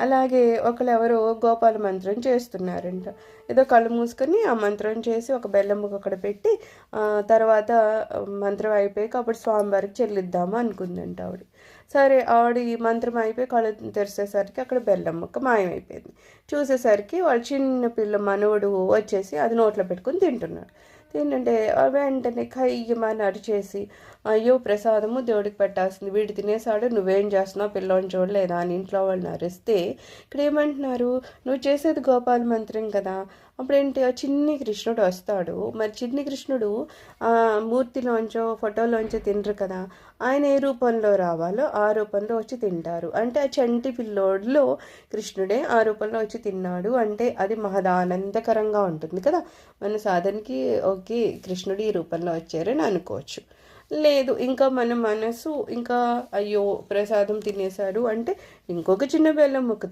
అలాగే ఒకరు ఎవరో గోపాల మంత్రం చేస్తున్నారంట. ఏదో కళ్ళు మూసుకొని ఆ మంత్రం చేసి ఒక బెల్లం అక్కడ పెట్టి తర్వాత మంత్రం అయిపోయాక అప్పుడు స్వామివారికి చెల్లిద్దాము అనుకుందంట ఆవిడ. సరే ఆవిడ ఈ మంత్రం అయిపోయి కళ్ళు తెరిచేసరికి అక్కడ బెల్లం ముక్క మాయమైపోయింది. చూసేసరికి వాళ్ళ చిన్న పిల్ల మనవడు వచ్చేసి అది నోట్లో పెట్టుకుని తింటున్నాడు. తింటుంటే వెంటనే కయ్యమని అరిచేసి అయ్యో ప్రసాదము దేవుడికి పెట్టాల్సింది. వీడు తినేసాడు. నువ్వేం చేస్తున్నావు? పిల్లోని చూడలేదా? అని ఇంట్లో వాళ్ళని అరిస్తే ఇక్కడ ఏమంటున్నారు నువ్వు చేసేది గోపాల మంత్రం కదా. అప్పుడేంటి? ఆ చిన్ని కృష్ణుడు వస్తాడు. మరి చిన్ని కృష్ణుడు ఆ మూర్తిలోంచో ఫోటోలోంచో తినరు కదా. ఆయన ఏ రూపంలో రావాలో ఆ రూపంలో వచ్చి తింటారు. అంటే ఆ చంటి పిల్లోడులో కృష్ణుడే ఆ రూపంలో వచ్చి తిన్నాడు అంటే అది మహదానందకరంగా ఉంటుంది కదా. మన సాధనకి ఓకే కృష్ణుడు ఈ రూపంలో వచ్చారని అనుకోవచ్చు. లేదు ఇంకా మన మనసు ఇంకా అయ్యో ప్రసాదం తినేశాడు అంటే ఇంకొక చిన్న బెల్లం ముక్క